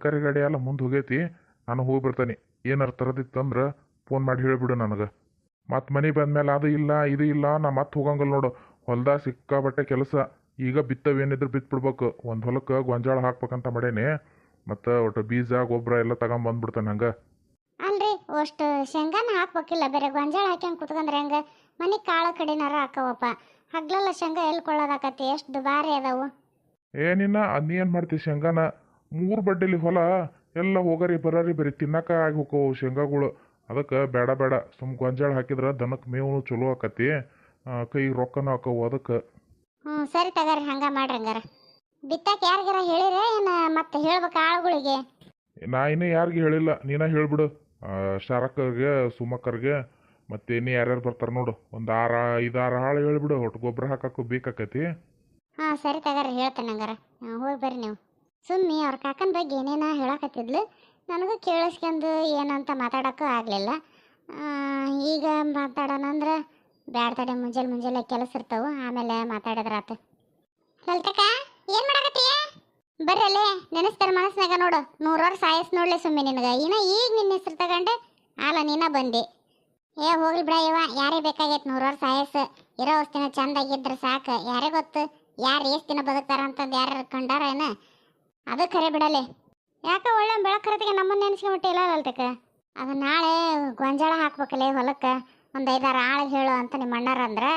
ತರಕಾರಿ ಗಾಡಿ ಎಲ್ಲ ಮುಂದೆ ಹೋಗೈತಿ ನಾನು ಹೋಗಿ ಬರ್ತಾನೆ. ಏನಾರು ತರದಿತ್ತಂದ್ರೆ ಫೋನ್ ಮಾಡಿ ಹೇಳಿಬಿಡು ನನಗೆ. ಮತ್ತೆ ಮನೆ ಬಂದ್ಮೇಲೆ ಅದು ಇಲ್ಲ ಇದು ಇಲ್ಲ ನಾ ಮತ್ತೆ ಹೋಗಂಗಿಲ್ಲ ನೋಡು. ಹೊಲ್ದಾಗ ಸಿಕ್ಕಾಬಟ್ಟೆ ಕೆಲಸ ಈಗ ಬಿತ್ತವೇನಿದ್ರೆ ಬಿತ್ಬಿಡ್ಬೇಕು. ಒಂದು ಹೊಲಕ್ಕೆ ಗೊಂಜಾಳ ಹಾಕ್ಬೇಕಂತ ಮಾಡೇನಿ. ಮತ್ತು ಒಟ್ಟು ಬೀಜ ಗೊಬ್ಬರ ಎಲ್ಲ ತಗೊಂಬಂದ್ಬಿಡ್ತಾನೆ ಹಂಗೆ. ಅಲ್ರಿ ಅಷ್ಟು ಶೇಂಗಾನ ಹಾಕ್ಬೇಕಿಲ್ಲ. ಬೇರೆ ಗೊಂಜಾಳ ಹಾಕ್ಯಂಗ್ ಕುತ್ಕೊಂಡ್ರೆ ಹಂಗೆ? ಮನೆ ಕಾಳು ಕಡಿನಾರ ಹಾಕವಪ್ಪ. ಹಗ್ಲೆಲ್ಲ ಶೇಂಗಾ ಎಲ್ಲಿ ಕೊಳ್ಳೋದಾಕತಿ ಎಷ್ಟು ದುಬಾರಿ ಅದಾವು. ಏನಿನ್ನ ಅದ್ ಏನು ಮಾಡ್ತೀವಿ ಶೇಂಗಾನ? ಮೂರು ಬಡ್ಡಿಲಿ ಹೊಲ ಎಲ್ಲ ಹೋಗರಿ ಬರರಿ ಬರೀ ತಿನ್ನಕ ಆಗಿ ಹೋಕವು ಶೇಂಗಾಗಳು. ಅದಕ್ಕೆ ಬೇಡ ಬೇಡ ಸುಮ್ ಗೊಂಜಾಳ ಹಾಕಿದ್ರೆ ದನಕ್ಕೆ ಮೇವು ಚಲೋ ಆಕತಿ. ಕೈ ರೊಕ್ಕನೂ ಹಾಕವು ಅದಕ್ಕೆ. ಹ್ಞೂ ಸರಿ ತಗಾರಿ ಹಂಗ ಮಾಡ್ರಿ ಹಂಗಾರ. ಬಿತ್ತಾಕ ಯಾರಿಗಾರ ಹೇಳಿರ ಏನು ಮತ್ತೆ ಹೇಳ್ಬೇಕು ಆಳುಗಳಿಗೆ? ನಾ ಇನ್ನೂ ಯಾರಿಗೆ ಹೇಳಿಲ್ಲ ನೀನ ಹೇಳ್ಬಿಡು. ಶಾರಕ್ಕರ್ಗೆ ಸುಮಕ್ಕರ್ಗೆ ಮತ್ತೆ ಇನ್ನು ಯಾರ್ಯಾರು ಬರ್ತಾರೆ ನೋಡು. ಒಂದು ಆರು ಐದಾರು ಹಾಳು ಹೇಳ್ಬಿಡು ಒಟ್ಟು ಗೊಬ್ಬರ ಹಾಕಕ್ಕೂ ಬೇಕಾಕತಿ. ಹಾಂ ಸರಿ ತಗಾರಿ ಹೇಳ್ತೇನೆ ಹಂಗಾರ. ಹೋಗಿ ಬರ್ರಿ ನೀವು. ಸುಮ್ಮನೆ ಅವ್ರ ಕಾಕನ ಬಗ್ಗೆ ಏನೇನ ಹೇಳಕತ್ತಿದ್ಲು. ನನಗೂ ಕೇಳಿಸ್ಕೊಂಡು ಏನಂತ ಮಾತಾಡೋಕ್ಕೂ ಆಗಲಿಲ್ಲ. ಈಗ ಮಾತಾಡೋಣ ಅಂದ್ರೆ ಬ್ಯಾಡ ತಡೆ ಮುಂಜಾನೆ ಮುಂಜಾನೆ ಕೆಲಸ ಇರ್ತಾವು, ಆಮೇಲೆ ಮಾತಾಡಿದ್ರಾತು. ಲಲಿತಕ್ಕ, ಏನು ಮಾಡಕತ್ತೀಯ? ಬರ್ರಲ್ಲೇ ನೆನೆಸ್ತಾರೆ ಮನಸ್ನಾಗ ನೋಡು. ನೂರಾರು ಸಾಯಸ್ ನೋಡಲಿ ಸುಮ್ಮನೆ ನಿನಗೆ. ಇನ್ನ ಈಗ ನಿನ್ನ ಹೆಸ್ರು ತಗೊಂಡೆ ಅಲ್ಲ ನೀನ ಬಂದಿ. ಏ, ಹೋಗ್ಲಿ ಬಿಡ ಇವ ಯಾರೇ ಬೇಕಾಗೈತೆ ನೂರಾರು ಸಾಯಸ್. ಇರೋ ದಿನ ಚಂದಾಗಿದ್ರೆ ಸಾಕು. ಯಾರೇ ಗೊತ್ತು, ಯಾರು ಎಷ್ಟು ದಿನ ಬದುಕ್ತಾರ ಅಂತಂದು ಯಾರು ಕಂಡಾರ ಏನ? ಅದು ಕರೆ ಬಿಡಲೆ. ಯಾಕೆ ಒಳ್ಳೆ ಬೆಳಕರತಿಗೆ ನಮ್ಮನ್ನ ನೆನೆಸ್ಕೊಂಬಿಟ್ಟಿಲ್ಲ ಅಲ್ತಕ ಅದು ನಾಳೆ ಗೊಂಜಾಳ ಹಾಕ್ಬೇಕಲ್ಲ ಹೊಲಕ್ಕೆ. ಒಂದು ಐದಾರು ಆಳು ಹೇಳು ಅಂತ ನಿಮ್ಮ ಅಣ್ಣಾರ ಅಂದ್ರೆ.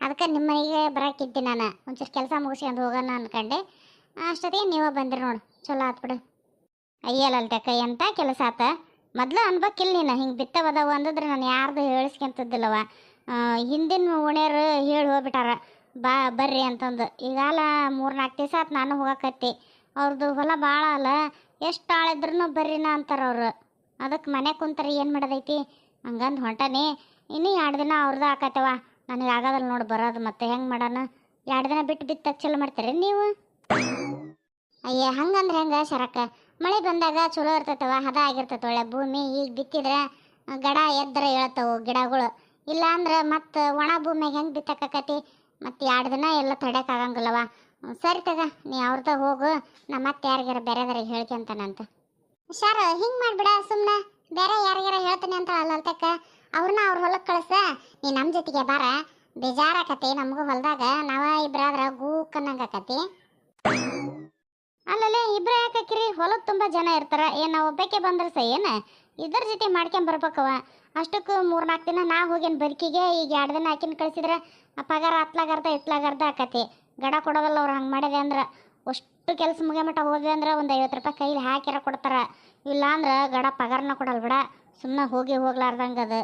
ಅದಕ್ಕೆ ನಿಮ್ಮ ಮನೆಗೆ ಬರೋಕ್ಕಿದ್ದೆ ನಾನು. ಒಂಚೂರು ಕೆಲಸ ಮುಗಿಸ್ಕೊಂಡು ಹೋಗೋಣ ಅನ್ಕಂಡೆ. ಅಷ್ಟೊತ್ತಿಗೆ ನೀವೇ ಬಂದ್ರಿ ನೋಡು. ಚಲೋ ಆತ್ಬಿಡು ಅಯ್ಯಲ್ಲಲ್ತಕ್ಕ ಎಂಥ ಕೆಲಸ ಆತ? ಮೊದಲು ಅನ್ಬೇಕಿಲ್ಲ ನೀನು. ಹಿಂಗೆ ಬಿತ್ತವದವು ಅಂದಿದ್ರೆ ನಾನು ಯಾರ್ದು ಹೇಳಿಸ್ಕೊಂತಿದ್ದಿಲ್ಲವ. ಹಿಂದಿನ ಓಣ್ಯರು ಹೇಳಿ ಹೋಗ್ಬಿಟ್ಟಾರ. ಬಾ, ಬರ್ರಿ ಅಂತಂದು. ಈಗಾಲ ಮೂರು ನಾಲ್ಕು ದಿವಸ ಆತು ನಾನು ಹೋಗಕತ್ತಿ. ಅವ್ರದ್ದು ಹೊಲ ಭಾಳ ಅಲ್ಲ ಎಷ್ಟು ಆಳಿದ್ರೂ ಬರ್ರಿನ ಅಂತಾರೆ ಅವರು. ಅದಕ್ಕೆ ಮನೆ ಕುಂತಾರೆ ಏನು ಮಾಡೋದೈತಿ? ಹಂಗಂದು ಹೊಂಟಾನೆ. ಇನ್ನೂ ಎರಡು ದಿನ ಅವ್ರದ್ದು ಆಕತ್ತವ ನನಗೆ ಆಗೋದಲ್ಲ ನೋಡಿ ಬರೋದು ಮತ್ತೆ ಹೆಂಗೆ ಮಾಡೋಣ ಎರಡು ದಿನ ಬಿಟ್ಟು ಬಿತ್ತಕ್ಕೆ ಚಲೋ ಮಾಡ್ತೀರಿ ನೀವು? ಅಯ್ಯ ಹಂಗಂದ್ರೆ ಹೆಂಗೆ ಶರಕ ಮಳೆ ಬಂದಾಗ ಚಲೋ ಇರ್ತೈತವ ಹದ ಆಗಿರ್ತೈತೆ ಒಳ್ಳೆ ಭೂಮಿ. ಈಗ ಬಿತ್ತಿದ್ರೆ ಗಡ ಎದ್ರೆ ಹೇಳ್ತಾವು ಗಿಡಗಳು. ಇಲ್ಲ ಅಂದ್ರೆ ಮತ್ತೆ ಒಣ ಭೂಮಿಗೆ ಹೆಂಗೆ ಬಿತ್ತಕ್ಕಾಕತಿ ಮತ್ತು ಎರಡು ದಿನ ಎಲ್ಲ ಹ್ಮ್, ಸರಿ ತಗ, ನೀ ಅವ್ರದ ಹೋಗು, ನಮ್ಮ ಮತ್ತೆ ಯಾರಿಗಾರ ಬೇರೆದಾರ ಹೇಳ್ಕೊಂತಾನಂತ ಶಾರ ಹಿಂಗೆ ಮಾಡ್ಬಿಡ ಸುಮ್ಮನೆ ಬೇರೆ ಯಾರಿಗಾರ ಹೇಳ್ತಾನೆ ಅಂತ ಅಲ್ಲಲ್ತಕ್ಕ ಅವ್ರನ್ನ ಅವ್ರ ಹೊಲಕ್ಕೆ ಕಳಿಸ, ನೀ ನಮ್ಮ ಜೊತೆಗೆ ಬಾರ. ಬೇಜಾರಾಕತಿ ನಮಗೂ ಹೊಲದಾಗ, ನಾವ ಇಬ್ಬರಾದ್ರ ಗೂಕನ್ನಂಗಾಕತಿ ಅಲ್ಲಲ್ಲೇ, ಇಬ್ರ ಯಾಕಿರಿ ಹೊಲಕ್ಕೆ ತುಂಬ ಜನ ಇರ್ತಾರ, ಏನು ಒಬ್ಬಕ್ಕೆ ಬಂದ್ರೆ ಸಹ ಏನು? ಇದ್ರ ಜೊತೆ ಮಾಡ್ಕೊಂಡ್ ಬರ್ಬೇಕವ ಅಷ್ಟಕ್ಕೂ ಮೂರ್ನಾಲ್ಕು ದಿನ ನಾ ಹೋಗೇನು ಬದುಕಿಗೆ, ಈಗ ಎರಡು ದಿನ ಹಾಕಿನ ಕಳಿಸಿದ್ರೆ, ಪಗಾರ ಹತ್ಲಾಗರ್ಧ ಇತ್ಲಾಗರ್ಧ ಆಕತಿ ಗಡ ಕೊಡೋದಲ್ಲ ಅವ್ರು ಹಂಗೆ ಮಾಡಿದೆ ಅಂದ್ರೆ ಅಷ್ಟು ಕೆಲಸ ಮುಗಿಯ ಮಟ್ಟ ಹೋದೆ ಅಂದ್ರೆ ಒಂದು ಐವತ್ತು ರೂಪಾಯಿ ಕೈಲಿ ಹಾಕಿರ ಕೊಡ್ತಾರೆ. ಇಲ್ಲ ಅಂದ್ರೆ ಗಡ ಪಗಾರನ ಕೊಡಲ್ಲ ಬಿಡ. ಸುಮ್ಮನೆ ಹೋಗಿ ಹೋಗ್ಲಾರ್ದಂಗೆ ಅದು.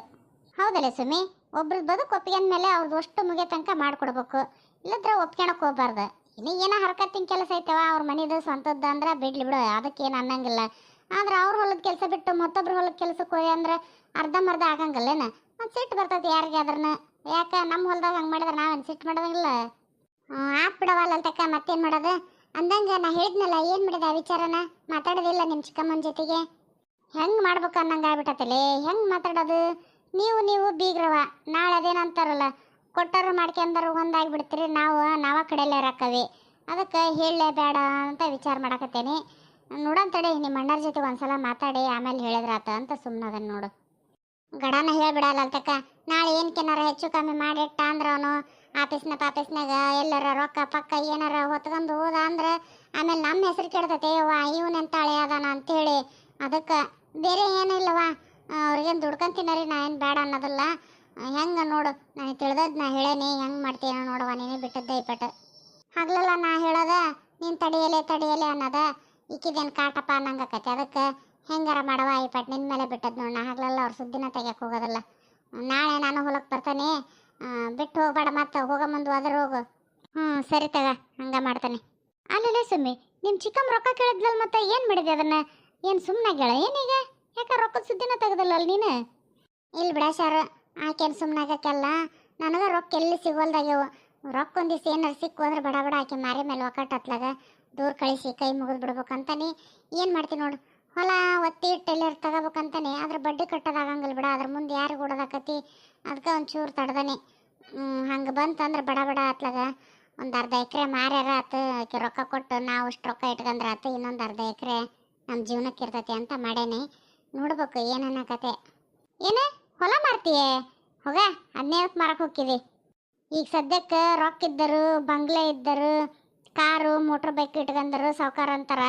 ಹೌದಲ್ಲ ಸುಮಿ? ಒಬ್ರದ್ದು ಬದುಕು ಒಪ್ಪಿಗೆ ಮೇಲೆ ಅವ್ರದ್ದು ಅಷ್ಟು ಮುಗಿಯೋ ತನಕ ಮಾಡಿಕೊಡ್ಬೇಕು. ಇಲ್ಲದ್ರೆ ಒಪ್ಕೊಳಕ್ಕೆ ಹೋಗ್ಬಾರ್ದು. ಇನ್ನು ಏನೋ ಹರ್ಕತ್ತಿನ ಕೆಲಸ ಐತವ? ಅವ್ರ ಮನಿದು ಸ್ವಂತದ್ದು ಅಂದ್ರೆ ಬಿಡ್ಲಿ ಬಿಡು ಅದಕ್ಕೇನು ಅನ್ನಂಗಿಲ್ಲ. ಆದ್ರೆ ಅವ್ರ ಹೊಲದ ಕೆಲಸ ಬಿಟ್ಟು ಮತ್ತೊಬ್ರ ಹೊಲದ ಕೆಲಸಕ್ಕೆ ಹೋಗಿ ಅಂದ್ರೆ ಅರ್ಧಂಬರ್ಧ ಆಗಂಗಿಲ್ಲೇನ? ಒಂದು ಸಿಟ್ಟು ಬರ್ತೈತಿ ಯಾರಿಗೆ ಅದ್ರನ್ನ ಯಾಕೆ ನಮ್ಮ ಹೊಲದಾಗ ಹಂಗೆ ಮಾಡಿದ್ರೆ ನಾವೇನು ಸಿಟ್ಟು ಮಾಡೋದಂಗಿಲ್ಲ ಆತ್ ಬಿಡವಲ್ಲ ಮತ್ತೇನ್ ಮತ್ತೇನು ಮಾಡೋದು? ಅಂದಂಗೆ ನಾ ಹೇಳಿದ್ನಲ್ಲ, ಏನು ಮಾಡಿದೆ ಆ ವಿಚಾರನ? ಮಾತಾಡೋದಿಲ್ಲ ನಿಮ್ಮ ಚಿಕ್ಕಮ್ಮನ ಜೊತೆಗೆ. ಹೆಂಗೆ ಮಾಡ್ಬೇಕು ಅನ್ನಂಗೆ ಆಗ್ಬಿಟ್ಟತಲೆ ಹೆಂಗೆ ಮಾತಾಡೋದು? ನೀವು ನೀವು ಬೀಗ್ರವ, ನಾಳೆ ಅದೇನಂತಾರಲ್ಲ ಕೊಟ್ಟರು ಮಾಡ್ಕೊಂಡರು ಒಂದಾಗ್ಬಿಡ್ತೀರಿ, ನಾವು, ನಾವ ಕಡೆಯಲ್ಲೇ ಇರಕ್ಕವಿ ಅದಕ್ಕೆ ಹೇಳಲೇ ಬೇಡ ಅಂತ ವಿಚಾರ ಮಾಡಕತ್ತೇನೆ. ನೋಡಂತಡೆ ತಡಿ ನಿಮ್ಮ ಅಣ್ಣರ ಜೊತೆ ಒಂದ್ಸಲ ಮಾತಾಡಿ, ಆಮೇಲೆ ಹೇಳಿದ್ರಾತ ಅಂತ ಸುಮ್ಮನದನ್ನು ನೋಡು. ಗಡನ ಹೇಳ್ಬಿಡಲ್ಲ ಅಂತಕ್ಕ, ನಾಳೆ ಏನ್ಕೆನಾರ ಹೆಚ್ಚು ಕಮ್ಮಿ ಮಾಡಿಟ್ಟ ಅಂದ್ರೆ ಅವನು ಆಫೀಸ್ನ ಪಾಪೀಸ್ನಾಗ ಎಲ್ಲರ ರೊಕ್ಕ ಪಕ್ಕ ಏನಾರ ಹೊತ್ಕೊಂಡು ಹೋದ ಅಂದ್ರೆ ಆಮೇಲೆ ನಮ್ಮ ಹೆಸರು ಕೆಡ್ತೈತೆ ಯವ್ವ ಇವನೆಂತಾಳೆ ಅದಾನ ಅಂತೇಳಿ. ಅದಕ್ಕೆ ಬೇರೆ ಏನಿಲ್ಲವ ಅವ್ರಿಗೇನು ದುಡ್ಕೊಂಡ್ ತಿನ್ನರಿ, ನಾ ಏನು ಬೇಡ ಅನ್ನೋದಲ್ಲ. ಹೆಂಗೆ ನೋಡು ನನಗೆ ತಿಳಿದದ್ದು ನಾ ಹೇಳೇನಿ, ಹೆಂಗೆ ಮಾಡ್ತೀನ ನೋಡುವ ನೀನೇ ಬಿಟ್ಟದ್ದೆ ಇಪ್ಪಟ್ಟು ಹಗ್ಲಲ್ಲ ನಾ ಹೇಳೋದ, ನೀನು ತಡಿಯಲೆ ತಡಿಯಲೆ ಅನ್ನೋದ. ಈಕಿದೇನು ಕಾಟಪ್ಪ ಅನ್ನಂಗಕತಿ. ಅದಕ್ಕೆ ಹೆಂಗಾರ ಮಾಡವ ಈ ಪಟ್ ನಿನ್ನ ಮೇಲೆ ಬಿಟ್ಟದ್ದು ನೋಡು ನಾ. ಹಗ್ಲಲ್ಲ ಅವ್ರ ಸುದ್ದಿನ ತೆಗಿಯಕ್ಕೆ ಹೋಗೋದಲ್ಲ. ನಾಳೆ ನಾನು ಹೊಲಕ್ಕೆ ಬರ್ತಾನೆ. ಬಿಟ್ಟು ಹೋಗ್ಬೇಡ ಮತ್ತೆ, ಹೋಗ ಮುಂದೆ ಹೋದ್ರೆ ಹೋಗು. ಹ್ಞೂ ಸರಿ ತಗ, ಹಂಗೆ ಮಾಡ್ತಾನೆ. ಅಲ್ಲಲ್ಲೇ ಸುಮ್ಮಿ ನಿಮ್ಮ ಚಿಕ್ಕಮ್ಮ ರೊಕ್ಕ ಕೇಳಿದ್ಲಲ್ಲ ಮತ್ತೆ ಏನು ಮಾಡಿದೆ ಅದನ್ನ? ಏನು ಸುಮ್ಮನೆ ಕೇಳ ಏನೀಗ? ಯಾಕೆ ರೊಕ್ಕದ ಸುದ್ದಿನ ತೆಗೆದಿಲ್ಲ ಅಲ್ಲಿ ನೀನು? ಇಲ್ಲಿ ಬಿಡ ಸರ್ ಸುಮ್ಮನೆ ಸುಮ್ಮನಾಗಕ್ಕೆಲ್ಲ ನನಗೆ ರೊಕ್ಕ ಎಲ್ಲಿ ಸಿಗೋಲ್ದಾಗ್ಯವು? ರೊಕ್ಕ ಒಂದಿವ್ಸ ಏನಾರು ಸಿಕ್ಕು ಅಂದ್ರೆ ಬಡ ಬಡ ಆಕೆ ಮಾರಿ ಮೇಲೆ ಒಕ್ಕಟ್ಟು ಹತ್ಲಾಗ, ದೂರ ಕಳಿಸಿ, ಕೈ ಮುಗಿದು ಬಿಡ್ಬೇಕಂತಾನೆ. ಏನು ಮಾಡ್ತೀನಿ ನೋಡು? ಹೊಲ, ಒತ್ತಿ ಟೈಲರ್ ತಗೋಬೇಕಂತಾನೆ. ಅದ್ರ ಬಡ್ಡಿ ಕಟ್ಟೋದಾಗಂಗಿಲ್ಲ ಬಿಡ. ಅದ್ರ ಮುಂದೆ ಯಾರು ಕೊಡೋದಾಕತಿ ಅದಕ್ಕೆ ಒಂಚೂರು ತಡ್ದಾನೆ. ಹಂಗೆ ಬಂತಂದ್ರೆ ಬಡ ಬಡ ಆತ್ಲಾಗ. ಒಂದು ಅರ್ಧ ಎಕರೆ ಮಾರ್ಯಾರ ಆತು, ಆಕೆ ರೊಕ್ಕ ಕೊಟ್ಟು ನಾವು ಅಷ್ಟು ರೊಕ್ಕ ಇಟ್ಕೊಂಡ್ರೆ ಆತು, ಇನ್ನೊಂದು ಅರ್ಧ ಎಕರೆ ನಮ್ಮ ಜೀವನಕ್ಕೆ ಇರ್ತೈತೆ ಅಂತ ಮಾಡೇನಿ. ನೋಡ್ಬೇಕು ಏನನ್ನ ಕತೆ ಏನು, ಹೊಲ ಮಾರ್ತೀಯೇ? ಹೋಗ ಅದನ್ನೇ ಮಾರಕ್ಕೆ ಹೋಗಿದಿ ಈಗ ಸದ್ಯಕ್ಕೆ ರೊಕ್ಕ ಇದ್ದರು, ಬಂಗ್ಲೆ ಇದ್ದರು, ಕಾರು ಮೋಟ್ರ್ ಬೈಕ್ ಇಟ್ಕೊಂಡರು ಸಾವುಕಾರ ಅಂತಾರ.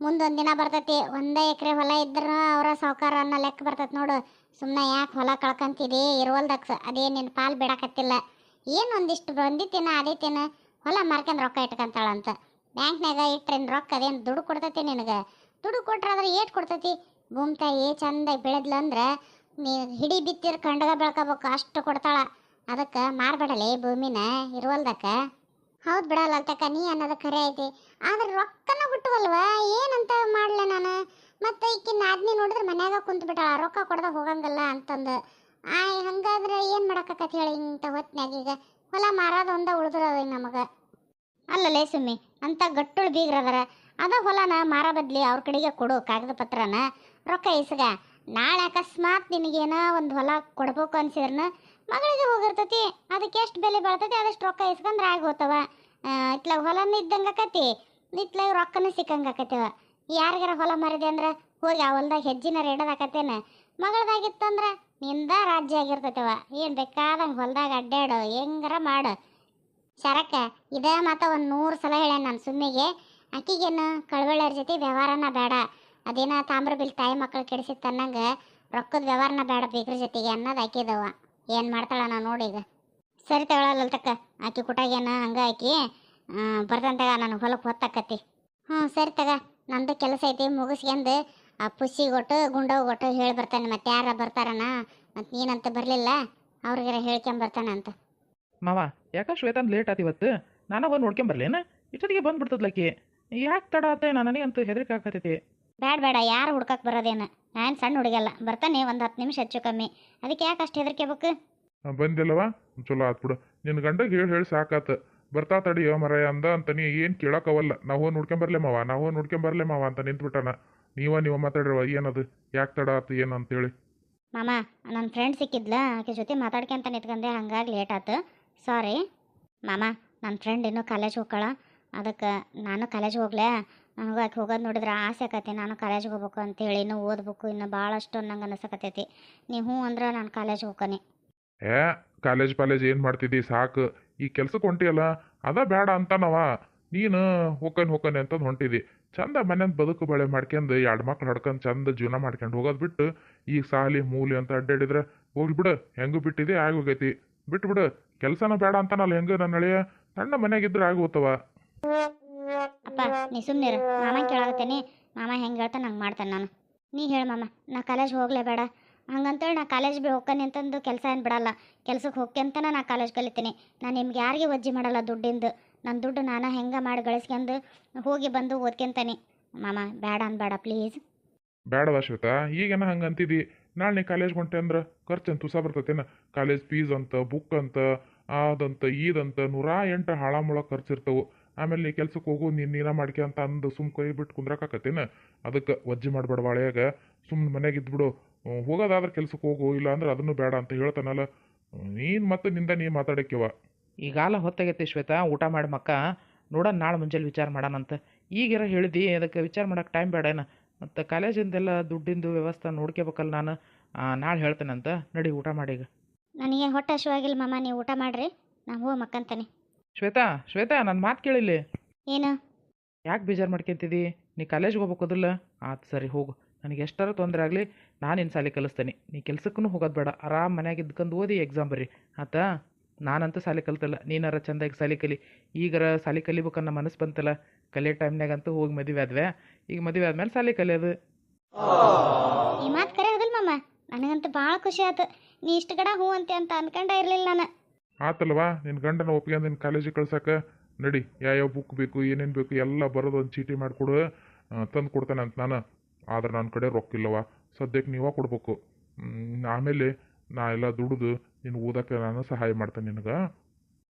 ಮುಂದೊಂದು ದಿನ ಬರ್ತೈತಿ, ಒಂದೇ ಎಕರೆ ಹೊಲ ಇದ್ದರೂ ಅವರ ಸಾವುಕಾರ ಅನ್ನೋ ಲೆಕ್ಕ ಬರ್ತೈತೆ ನೋಡು. ಸುಮ್ಮನೆ ಯಾಕೆ ಹೊಲ ಕಳ್ಕೊಂತೀರಿ? ಇರುವಲ್ದಕ್ಸ ಅದೇ ನಿನ್ನ ಪಾಲು ಬಿಡಕತ್ತಿಲ್ಲ. ಏನು ಒಂದಿಷ್ಟು ಬಂದಿತ್ತೇನ, ಆದೈತೇನ? ಹೊಲ ಮಾರ್ಕೊಂಡು ರೊಕ್ಕ ಇಟ್ಕೊಂತಾಳಂತ. ಬ್ಯಾಂಕ್ನಾಗ ಇಟ್ರೇನು ರೊಕ್ಕ ಅದೇನು ದುಡ್ಡು ಕೊಡ್ತೈತಿ ನಿನಗೆ? ದುಡ್ಡು ಕೊಟ್ರೆ ಅದ್ರ ಏಟ್ ಕೊಡ್ತೈತಿ? ಭೂಮಿ ತಾಯಿ ಚಂದ ಬೆಳೆದ್ಲಂದ್ರೆ ನೀ ಹಿಡಿ ಬಿತ್ತಿರ ಕಂಡಗ ಬೆಳ್ಕೋಬೇಕು, ಅಷ್ಟು ಕೊಡ್ತಾಳ. ಅದಕ್ಕೆ ಮಾರ್ಬೇಡಲೇ ಭೂಮಿನ, ಇರುವಲ್ದಕ್ಕ. ಹೌದು ಬಿಡಲ್ಲ ಅಂತಕ್ಕ ನೀ ಅನ್ನೋದು ಖರೆ ಐತಿ. ಆದ್ರೆ ರೊಕ್ಕನ ಹುಟ್ಟುವಲ್ವ? ಏನಂತ ಮಾಡ್ಲೆ ನಾನು? ಮತ್ತೆ ಈಕಿನ ನಾದ್ನಿ ನೋಡಿದ್ರೆ ಮನ್ಯಾಗ ಕುಂತು ಬಿಟ್ಟಾಳ, ರೊಕ್ಕ ಕೊಡದ ಹೋಗಂಗಲ್ಲ ಅಂತಂದು. ಆ ಹಂಗಾದ್ರೆ ಏನು ಮಾಡಕತ್ತೈತಿ ಹೇಳಿ ಇಂಥ ಹೊತ್ನ್ಯಾಗ ಈಗ? ಹೊಲ ಮಾರೋದು ಒಂದ ಉಳಿದ್ರದ ನಮಗೆ. ಅಲ್ಲಲೇ ಸುಮ್ಮಿ, ಅಂತ ಗಟ್ಟುಳು ಬೀಗ್ರದಾರ. ಅದ ಹೊಲನ ಮಾರ ಬದ್ಲಿ ಅವ್ರ ಕಡೆಗೆ ಕೊಡು ಕಾಗದ ಪತ್ರನ. ರೊಕ್ಕ ಇಸ್ಗ, ನಾಳೆ ಅಕಸ್ಮಾತ್ ನಿನಗೇನ ಒಂದು ಹೊಲ ಕೊಡ್ಬೇಕು ಅನ್ಸಿದ್ರನ ಮಗಳಿಗೆ ಹೋಗಿರ್ತತಿ, ಅದಕ್ಕೆ ಎಷ್ಟು ಬೆಲೆ ಬಾಳ್ತೈತಿ ಅದಷ್ಟು ರೊಕ್ಕ ಇಸ್ಕೊಂಡ್ರೆ ಆಗೋತವ. ಇತ್ಲಾಗ ಹೊಲನ ಇದ್ದಂಗೆ ಆಕತಿ, ಇತ್ಲಾಗ ರೊಕ್ಕನೂ ಸಿಕ್ಕಂಗೆ ಆಕತಿವ ಯಾರಿಗಾರ ಹೊಲ ಮಾರಿದೆ ಅಂದ್ರೆ ಹೋಗಿ ಆ ಹೊಲ್ದಾಗ ಹೆಜ್ಜಿನ ರೇಡದಾಕತ್ತೇನ ಮಗಳದಾಗಿತ್ತಂದ್ರೆ ನಿಂದ ರಾಜ್ಯ ಆಗಿರ್ತೈತವ ಏನು ಬೇಕಾದಂಗೆ ಹೊಲ್ದಾಗ ಅಡ್ಡಾಡು ಹೆಂಗಾರ ಮಾಡು. ಶರಕ್ಕ, ಇದೇ ಮಾತ ಒಂದು ನೂರು ಸಲ ಹೇಳ ನಾನು ಸುಮ್ಮಿಗೆ ಆಕಿಗೇನು ಕಳವಳ್ಳಿಯರ ಜೊತೆ ವ್ಯವಹಾರನ ಬೇಡ. ಅದೇನ ತಾಮ್ರ ಬಿಲ್ ತಾಯಿ ಮಕ್ಕಳು ಕೆಡಿಸಿತ್ತು ಅನ್ನಂಗೆ ರೊಕ್ಕದ ವ್ಯವಹಾರನ ಬೇಡ ಬೇಕ್ರ ಜೊತೆಗೆ ಅನ್ನೋದು ಆಕಿದವ. ಏನು ಮಾಡ್ತಾಳ ನಾ ನೋಡಿ ಈಗ. ಸರಿ ತಗೊಳ್ಳಲ್ಲ ತಕ್ಕ ಆಕಿ ಕುಟಾಗೇನ ಹಂಗೆ ಆಕಿ ಬರ್ತಂತಾಗ ನಾನು ಹೊಲಕ್ಕೆ ಹೊತ್ತಾಕತಿ ಹ್ಞೂ ಸರಿ ತಗ, ನಂದು ಕೆಲಸ ಐತಿ ಮುಗಿಸ್ಕೊಂಡು ಆ ಪುಸಿ ಕೊಟ್ಟು ಗುಂಡವ್ ಕೊಟ್ಟು ಹೇಳಿ ಬರ್ತಾನೆ ಮತ್ತೆ ಯಾರ ಬರ್ತಾರನ ಅಂತ ನೀನಂತ ಬರಲಿಲ್ಲ, ಅವ್ರಿಗೆರ ಹೇಳ್ಕೊಂಡ್ ಬರ್ತಾನೆ ಅಂತ. ಮಾವ, ಯಾಕ ಶ್ವೇತನ್ ಲೇಟ್ ಆತ ಇವತ್ತು? ನಾನು ಹೋಗಿ ನೋಡ್ಕೊಂಬರ್ಲೇನ ಇಷ್ಟೊತ್ತಿಗೆ ಬಂದ್ಬಿಡ್ತದ್ಲಕ್ಕಿ ಯಾಕೆ ತಡ ಆತ ನನಗಂತೂ ಹೆದರಿಕೆ ಆಗ್ತೈತಿ. ಬೇಡ ಬೇಡ ಯಾರು ಹುಡ್ಕಕ್ಕೆ ಬರೋದೇನು? ನಾನು ಸಣ್ಣ ಹುಡುಗಲ್ಲ ಬರ್ತಾನೆ ಒಂದು ಹತ್ತು ನಿಮಿಷ ಹೆಚ್ಚು ಕಮ್ಮಿ ಅದಕ್ಕೆ ಯಾಕೆ ಅಷ್ಟು ಹೆದರ್ಕೋಬೇಕು ಬಂದಿಲ್ಲವ? ಚಲೋ ಆತ್ ಬಿಡು. ನಿನ್ನ ಗಂಡಗೆ ಹೇಳಿ ಹೇಳಿ ಸಾಕಾತ. ಬರ್ತಾ ತಡಿಯೋ ಮರಯ ಅಂದ ಅಂತ ನೀ ಏನು ಕೇಳೋಕ್ಕವಲ್ಲ. ನಾವು ಹೋಗಿ ನೋಡ್ಕೊಂಬರ್ಲೆ ಮಾವ ನಾವು ಹೋಗಿ ನೋಡ್ಕೊಂಬರ್ಲೆ ಮಾವ ಅಂತ ನಿಂತ್ಬಿಟ್ಟಣ ನೀವ ನೀವು ಮಾತಾಡಿರುವ ಏನದು? ಯಾಕೆ ತಡ ಆತು ಏನು ಅಂತೇಳಿ. ಮಾಮ ನನ್ನ ಫ್ರೆಂಡ್ ಸಿಕ್ಕಿದ್ಲ ಆಕೆ ಜೊತೆ ಮಾತಾಡ್ಕೊಂತ ನಿಂತ್ಕೊಂಡೆ ಹಂಗಾಗಿ ಲೇಟ್ ಆಯ್ತು ಸಾರಿ ಮಾಮ ನನ್ನ ಫ್ರೆಂಡ್ ಇನ್ನೂ ಕಾಲೇಜ್ ಹೋಗ್ಕಳ. ಅದಕ್ಕೆ ನಾನು ಕಾಲೇಜ್ ಹೋಗ್ಲೆ ನನಗೂ ಆಕೆ ಹೋಗೋದು ನೋಡಿದ್ರೆ ಆಸೆ ಆಕತಿ. ನಾನು ಕಾಲೇಜ್ಗೆ ಹೋಗ್ಬೇಕು ಅಂತೇಳಿ ಇನ್ನೂ ಓದ್ಬೇಕು, ಇನ್ನು ಭಾಳಷ್ಟು ನಂಗೆ ಅನಿಸಕತ್ತೈತಿ. ನೀವು ಹ್ಞೂ ಅಂದ್ರೆ ನಾನು ಕಾಲೇಜ್ ಹೋಗ್ಕನಿ. ಏ ಕಾಲೇಜ್ ಪಾಲೇಜ್ ಏನು ಮಾಡ್ತಿದ್ದಿ? ಸಾಕು. ಈ ಕೆಲ್ಸಕ್ಕೆ ಹೊಂಟಿಯಲ್ಲ, ಅದ ಬೇಡ ಅಂತಾನವ. ನೀನು ಹೋಕನ್ ಹೋಕನ್ ಅಂತಂದು ಹೊಂಟಿದಿ ಚಂದ ಮನೆ ಬದುಕು ಬಳೆ ಮಾಡ್ಕೊಂಡು ಎರಡು ಮಕ್ಳು ಹಡ್ಕೊಂಡು ಚಂದ ಜೀವನ ಮಾಡ್ಕೊಂಡು ಹೋಗೋದು ಬಿಟ್ಟು ಈಗ ಸಾಲಿ, ಮೂಲಿ ಅಂತ ಅಡ್ಡಾಡಿದ್ರೆ ಹೋಗ್ಲಿ ಬಿಡು. ಹೆಂಗೂ ಬಿಟ್ಟಿದೆ ಆಗೋಗೈತಿ ಬಿಟ್ಟು ಬಿಡು ಕೆಲಸನ ಬೇಡ ಅಂತಾನಲ್ಲ ಹೆಂಗೆ ನನ್ನ ಹಳೆಯ? ಸಣ್ಣ ಮನೆಯಾಗಿದ್ರೆ ಆಗೋತವ ಅಪ್ಪ, ನೀ ಸುಮ್ಮನಿರು ಮಾಮ ಕೇಳಾಗತ್ತೇನೆ ಮಾಮ ಹೆಂಗೆ ಹೇಳ್ತಾನೆ ಹಂಗೆ ಮಾಡ್ತಾನೆ ನಾನು. ನೀ ಹೇಳು ಮಾಮ, ನಾ ಕಾಲೇಜ್ ಹೋಗ್ಲೇ ಬೇಡ. ಹಂಗಂತೇಳಿ ನಾ ಕಾಲೇಜ್ ಬಿ ಹೋಗ್ತಾನೆ ಅಂತಂದು ಕೆಲಸ ಏನು ಬಿಡಲ್ಲ. ಕೆಲ್ಸಕ್ಕೆ ಹೋಗ್ಕೊಂತನ ನಾ ಕಾಲೇಜ್ ಕಲಿತೀನಿ. ನಾನು ನಿಮ್ಗೆ ಯಾರಿಗೆ ವಜ್ಜಿ ಮಾಡಲ್ಲ ದುಡ್ಡಿಂದು. ನನ್ನ ದುಡ್ಡು ನಾನು ಹೆಂಗೆ ಮಾಡಿ ಗಳಿಸ್ಕೊಂಡು ಹೋಗಿ ಬಂದು ಓದ್ಕೊಂತಾನೆ. ಮಾಮ ಬೇಡ ಅನ್ಬೇಡ ಪ್ಲೀಸ್. ಬೇಡವ ಶ್ವೇತಾ ಈಗೇನ ಹಂಗೆ ಅಂತಿದಿ? ನಾಳೆ ನೀ ಕಾಲೇಜ್ ಹೊಂಟೆ ಅಂದ್ರೆ ಖರ್ಚು ತುಸ ಬರ್ತೈತೇನ. ಕಾಲೇಜ್ ಫೀಸ್ ಅಂತ ಬುಕ್ ಅಂತ, ಅದಂತ, ಈದಂತ ನೂರಾ ಎಂಟು ಖರ್ಚು ಇರ್ತವು ಆಮೇಲೆ ನೀ ಕೆಲ್ಸಕ್ಕೆ ಹೋಗು ನೀನು ನೀನ ಮಾಡ್ಕೆ ಅಂತ ಅಂದು ಸುಮ್ ಕೈ ಬಿಟ್ಟು ಕುಂದ್ರಕ್ಕಾಕತ್ತೇನ ಅದಕ್ಕೆ ವಜ್ಜಿ ಮಾಡಬೇಡ ಬಾಳೆಯಾಗ ಸುಮ್ಮನೆ ಮನೆಗೆ ಇದ್ಬಿಡು. ಹೋಗೋದಾದ್ರೆ ಕೆಲ್ಸಕ್ಕೆ ಹೋಗು ಇಲ್ಲ ಅಂದ್ರೆ ಅದನ್ನು ಬೇಡ ಅಂತ ಹೇಳ್ತಾನಲ್ಲ. ನೀನು ಮತ್ತೆ ನಿಂದ ನೀ ಮಾತಾಡಕ್ಕೆವ ಈಗಾಲ ಹೊತ್ತಾಗೈತಿ ಶ್ವೇತಾ ಊಟ ಮಾಡಿ ಮಕ್ಕ. ನೋಡ ನಾಳೆ ಮುಂಜಾನೆ ವಿಚಾರ ಮಾಡೋಣಂತ. ಈಗಿರ ಹೇಳಿದಿ ಅದಕ್ಕೆ ವಿಚಾರ ಮಾಡೋಕೆ ಟೈಮ್ ಬೇಡೇನ ಮತ್ತು ಕಾಲೇಜಿಂದೆಲ್ಲ ದುಡ್ಡಿಂದು ವ್ಯವಸ್ಥೆ ನೋಡ್ಕೋಬೇಕಲ್ಲ ನಾನು. ನಾಳೆ ಹೇಳ್ತೇನಂತ. ನಡಿ ಊಟ ಮಾಡಿ ಈಗ. ನನಗೆ ಹೊಟ್ಟೆ ಹಸಿವಾಗಿಲ್ಲ ಮಮ್ಮ ನೀವು ಊಟ ಮಾಡಿರಿ. ನಾವು ಹೋಗಿ ಮಕ್ಕಂತಾನೆ. ಶ್ವೇತಾ ಶ್ವೇತಾ ನನ್ನ ಮಾತು ಕೇಳಿಲ್ಲಿ. ಏನು? ಯಾಕೆ ಬೇಜಾರು ಮಾಡ್ಕೊಂತಿದ್ದಿ ನೀ ಕಾಲೇಜ್ಗೆ ಹೋಗ್ಬೇಕದಲ್ಲ ಆತು ಸರಿ ಹೋಗು. ನನಗೆ ಎಷ್ಟರ ತೊಂದರೆ ಆಗಲಿ ನಾನು ಇನ್ನು ಸಾಲಿ ಕಲಿಸ್ತೀನಿ. ನೀ ಕೆಲ್ಸಕ್ಕೂ ಹೋಗೋದು ಬೇಡ. ಆರಾಮ್ ಮನ್ಯಾಗ ಇದ್ಕೊಂಡು ಓದಿ ಎಕ್ಸಾಮ್ ಬರ್ರಿ ಆತಾ? ನಾನಂತೂ ಸಾಲಿ ಕಲ್ತಲ್ಲ. ನೀನಾರ ಚಂದಾಗಿ ಸಾಲಿ ಕಲಿ. ಈಗರ ಸಾಲಿ ಕಲಿಬೇಕನ್ನೋ ಮನಸ್ಸು ಬಂತಲ್ಲ? ಕಲಿಯೋ ಟೈಮ್ನಾಗಂತೂ ಹೋಗಿ ಮದುವೆ ಆದ್ವೆ. ಈಗ ಮದುವೆ ಆದ್ಮೇಲೆ ಸಾಲಿ ಕಲಿಯೋದು ಈ ಮಾತು ಕರೆ ಹೌದಲ್ಲ ಮಾಮ. ನನಗಂತೂ ಭಾಳ ಖುಷಿ ಆಯ್ತು ನೀ ಇಷ್ಟು ಕಡೆ ಹೂ ಅಂತೆ ಅಂತ ಅನ್ಕೊಂಡೇ ಇರಲಿಲ್ಲ ನಾನು. ಆತಲ್ವಾ? ನಿನ್ನ ಗಂಡನ ಒಪ್ಪಿಗೆ ನಿನ್ನ ಕಾಲೇಜಿಗೆ ಕಳ್ಸಕ್ಕೆ? ನಡಿ, ಯಾವ್ಯಾವ ಬುಕ್ ಬೇಕು, ಏನೇನು ಬೇಕು, ಎಲ್ಲ ಬರೋದು ಒಂದು ಚೀಟಿ ಮಾಡಿಕೊಡು. ತಂದು ಕೊಡ್ತಾನೆ ಅಂತ ನಾನು. ಆದ್ರೆ ನನ್ನ ಕಡೆ ರೊಕ್ಕ ಇಲ್ಲವ ಸದ್ಯಕ್ಕೆ ನೀವ ಕೊಡ್ಬೇಕು. ಆಮೇಲೆ ನಾ ಎಲ್ಲ ದುಡಿದು ನೀನು ಓದಕ್ಕೆ ನಾನು ಸಹಾಯ ಮಾಡ್ತೇನೆ ನಿನಗೆ.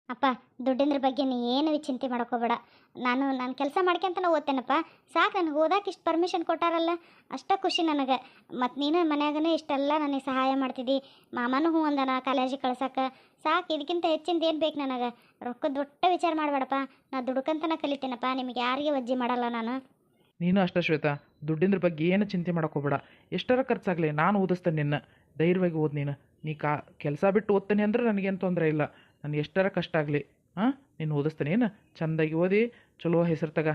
ಅಪ್ಪ ದುಡ್ಡಿನ ಬಗ್ಗೆ ನೀ ಏನು ಚಿಂತೆ ಮಾಡ್ಕೋಬೇಡ. ನಾನು ನನ್ನ ಕೆಲಸ ಮಾಡ್ಕೊಂತನ ಓದ್ತೇನಪ್ಪ. ಸಾಕು, ನನಗೆ ಓದಕ್ಕೆ ಇಷ್ಟು ಪರ್ಮಿಷನ್ ಕೊಟ್ಟಾರಲ್ಲ. ಅಷ್ಟೇ ಖುಷಿ ನನಗೆ. ಮತ್ತು ನೀನು ಮನ್ಯಾಗನೇ ಇಷ್ಟೆಲ್ಲ ನನಗೆ ಸಹಾಯ ಮಾಡ್ತಿದ್ದಿ ಮಾಮನೂ ಹ್ಞೂ ಅಂದನ ಕಾಲೇಜಿಗೆ ಕಳ್ಸಕ್ಕೆ ಸಾಕು ಇದಕ್ಕಿಂತ ಹೆಚ್ಚಿಂದ ಏನು ಬೇಕು ನನಗೆ? ರೊಕ್ಕ ದೊಡ್ಡ ವಿಚಾರ ಮಾಡಬೇಡಪ್ಪ. ನಾ ದುಡ್ಕಂತನ ಕಲಿತೇನಪ್ಪ. ನಿಮಗೆ ಯಾರಿಗೆ ವಜ್ಜಿ ಮಾಡಲ್ಲ ನಾನು. ನೀನು ಅಷ್ಟ ಶ್ವೇತಾ ದುಡ್ಡಿನ ಬಗ್ಗೆ ಏನು ಚಿಂತೆ ಮಾಡೋಕೋಬೇಡ. ಎಷ್ಟರ ಖರ್ಚಾಗಲಿ ನಾನು ಓದಿಸ್ತೇನೆ ನಿನ್ನ. ಧೈರ್ಯವಾಗಿ ಓದಿ ನೀನು. ನೀ ಕಾ, ಕೆಲಸ ಬಿಟ್ಟು ಓದ್ತೇನೆ ಅಂದ್ರೆ ನನಗೇನು ತೊಂದರೆ ಇಲ್ಲ. ನಾನು ಎಷ್ಟರ ಕಷ್ಟ ಆಗಲಿ ಹಾಂ ನೀನು ಏನು? ಚೆಂದಾಗಿ ಓದಿ ಚಲೋ ಹೆಸರು ತಗ.